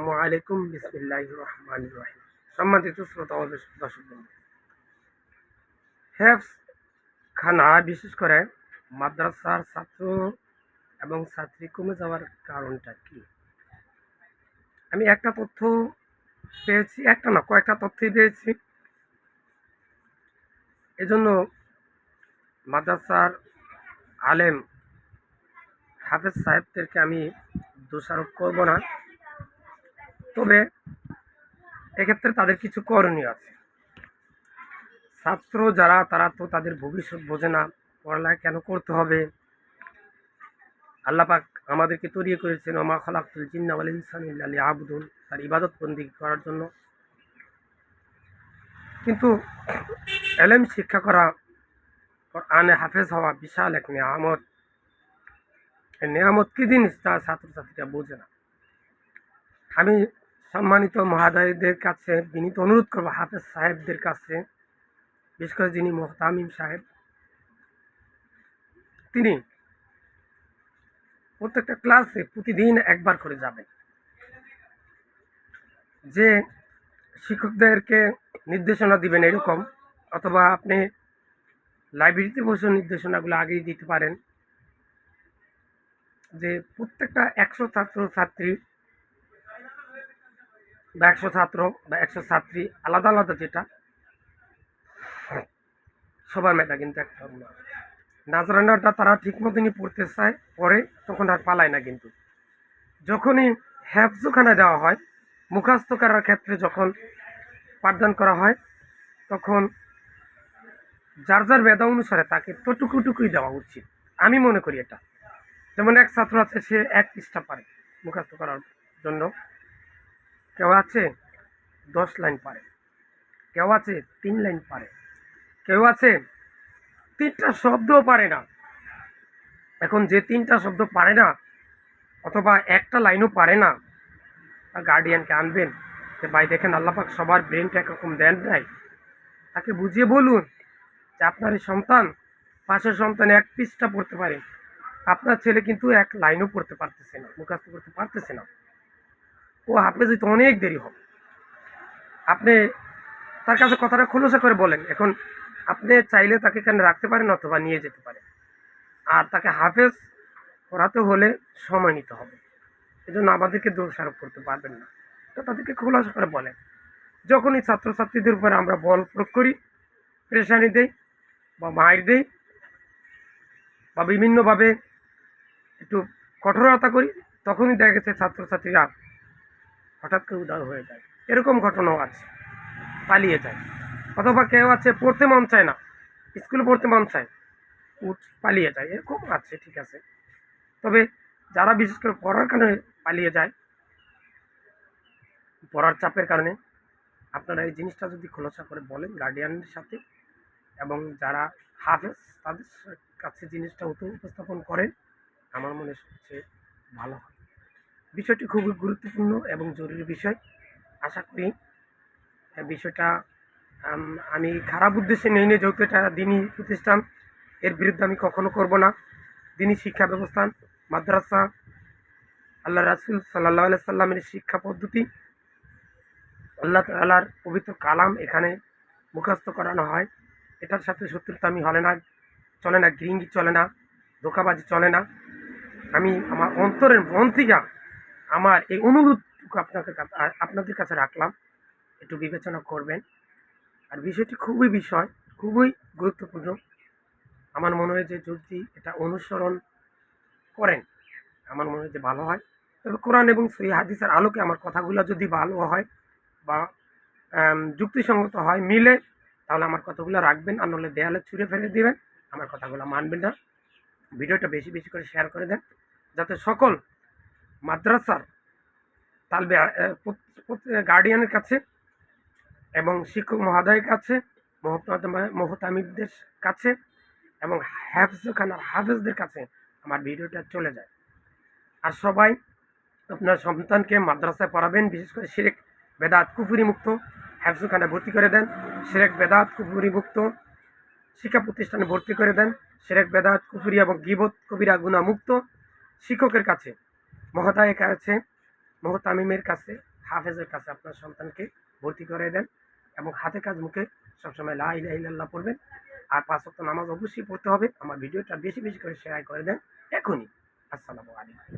আসসালামু আলাইকুম বিসমিল্লাহ রহমান রহিম। সম্মানিত শ্রোতা ও দর্শক হেফস খানা বিশেষ করে মাদ্রাসার ছাত্র এবং ছাত্রী কমে যাওয়ার কারণটা কি? আমি একটা তথ্য পেয়েছি, একটা না, কয়েকটা তথ্যই পেয়েছি। এজন্য মাদ্রাসার আলেম হাফেজ সাহেবদেরকে আমি দোষারোপ করব না। তবে এক্ষেত্রে তাদের কিছু করণীয় আছে। ছাত্র যারা, তারা তো তাদের ভবিষ্যৎ বোঝে না, পড়ালেখা কেন করতে হবে? আল্লাপাক আমাদেরকে তৈরি করেছেন ওমা খালাকুল জিন্না ওয়াল ইনসান ইল্লা লিয়াবুদুন, তার ইবাদত বন্দি করার জন্য। কিন্তু এলেম শিক্ষা করা আনে হাফেজ হওয়া বিশাল এক নিয়ামত। নিয়ামত কি জিনিস তা ছাত্রছাত্রীরা বোঝে না। আমি সম্মানিত মহাদয়দের কাছে বিনীত অনুরোধ করব হাফেজ সাহেবদের কাছে, বিশেষ করে যিনি মোহতামিম সাহেব। তিনি প্রত্যেকটা ক্লাসে প্রতিদিন একবার করে যাবেন। যে শিক্ষকদেরকে নির্দেশনা দিবেন এরকম, অথবা আপনি লাইব্রেরিতে বসে নির্দেশনাগুলো আগেই দিতে পারেন। যে প্রত্যেকটা একশো ছাত্র ছাত্রী বা একশো ছাত্র বা একশো ছাত্রী, আলাদা আলাদা যেটা। সবার মেধা কিন্তু একটা না নাজরানাটা তারা ঠিক মতনই পড়তে চায় পরে তখন আর পালায় না কিন্তু। যখনই হ্যাফজোখানা দেওয়া হয় মুখাস্ত করার ক্ষেত্রে যখন পাঠদান করা হয়, তখন যার যার বেদা অনুসারে তাকে তটুকুটুকুই দেওয়া উচিত। আমি মনে করি এটা। যেমন এক ছাত্র আছে, সে এক পৃষ্ঠা পারে মুখাস্ত করার জন্য। কেউ আছে? দশ লাইন পারে। কেউ আছে? তিন লাইন পারে। কেউ আছে? তিনটা শব্দও পারে না। এখন যে তিনটা শব্দ পারে না, অথবা একটা লাইনও পারে না গার্ডিয়ানকে আনবেন। যে ভাই দেখেন, আল্লাপাক সবার ব্রেনটা একরকম দেন নাই। তাকে বুঝিয়ে বলুন যে আপনার এই সন্তান, পাশের সন্তান এক পৃষ্ঠা পড়তে পারে। আপনার ছেলে কিন্তু এক লাইনও পড়তে পারতেছে না মুখাস্ত করতে পারতেছে না। ও হাফেজ হইতে অনেক দেরি হবে। আপনি তার কাছে কথাটা খোলসা করে বলেন, এখন আপনি চাইলে তাকে এখানে রাখতে পারেন অথবা নিয়ে যেতে পারেন। আর তাকে হাফেজ করাতে হলে সময় নিতে হবে। এই জন্য আমাদেরকে দোষারোপ করতে পারবেন না। তো তাদেরকে খোলাসা করে বলেন, যখনই ছাত্রছাত্রীদের উপর আমরা বল প্রয়োগ করি প্রেশানি দেই বা মায়ের দেই বা বিভিন্নভাবে একটু কঠোরতা করি, তখনই দেখা গেছে ছাত্রছাত্রীরা হঠাৎ করে উদার হয়ে যায়। এরকম ঘটনাও আছে, পালিয়ে যায়। অথবা কেউ আছে, পড়তে মন চায় না, স্কুলে পড়তে মন চায়, উঠ, পালিয়ে যায়। এরকম আছে, ঠিক আছে। তবে যারা বিশেষ করে পড়ার কারণে পালিয়ে যায়, পড়ার চাপের কারণে আপনারা এই জিনিসটা যদি খোলসা করে বলেন গার্ডিয়ানের সাথে এবং যারা হাফেজ, তাদের কাছে জিনিসটা উপ- উপস্থাপন করেন, আমার মনে হচ্ছে ভালো হয়। বিষয়টি খুবই গুরুত্বপূর্ণ এবং জরুরি বিষয়। আশা করি এই বিষয়টা, আমি খারাপ উদ্দেশ্যে নেই নি যেহেতু এটা দিনই প্রতিষ্ঠান, এর বিরুদ্ধে আমি কখনো করব না। দিনই শিক্ষা ব্যবস্থা, মাদ্রাসা, আল্লাহ রাসুল সাল্লাহ সাল্লামের শিক্ষা পদ্ধতি, আল্লাহ তালার পবিত্র কালাম এখানে মুখস্থ করানো হয়। এটার সাথে শত্রুতা আমি হলে না, চলে না, গ্রিঙ্গি চলে না, ধোকাবাজি চলে না। আমি আমার অন্তরের মন থেকে আমার এই অনুরোধটুকু আপনাকে আপনাদের কাছে রাখলাম। একটু বিবেচনা করবেন। আর বিষয়টি খুবই বিষয়, খুবই গুরুত্বপূর্ণ। আমার মনে হয় যে যদি এটা অনুসরণ করেন, আমার মনে হয় যে ভালো হয়। তবে কোরআন এবং সই হাদিসের আলোকে আমার কথাগুলো যদি ভালো হয় বা যুক্তিসঙ্গত হয়, মিলে, তাহলে আমার কথাগুলো রাখবেন। আর নাহলে দেয়ালে ছুঁড়ে ফেলে দিবেন। আমার কথাগুলো মানবেন না। ভিডিওটা বেশি বেশি করে শেয়ার করে দেন। যাতে সকল মাদ্রাসার তালবে গার্ডিয়ানের কাছে এবং শিক্ষক মহাদয়ের কাছে মহতামিদদের কাছে এবং হাফজখানার হাফেজদের কাছে আমার ভিডিওটা চলে যায়। আর সবাই আপনার সন্তানকে মাদ্রাসায় পড়াবেন, বিশেষ করে শিরেক বেদাত কুফুরি মুক্ত হ্যাফজুখানে ভর্তি করে দেন শিরেক বেদাত কুফুরি মুক্ত শিক্ষা প্রতিষ্ঠানে ভর্তি করে দেন শিরেক বেদাত কুফুরি এবং গিবত কবিরা গুণা মুক্ত শিক্ষকের কাছে মহোদয়ের কাছে মহতামিমের কাছে, হাফেজের কাছে আপনার সন্তানকে ভর্তি করে দেন এবং হাতে কাজ মুখে সবসময় লা ইলাহা ইল্লাল্লাহ পড়বেন। আর পাঁচ নামাজ অবশ্যই পড়তে হবে। আমার ভিডিওটা বেশি বেশি করে শেয়ার করে দেন। এখনই। আসসালামু আলাইকুম।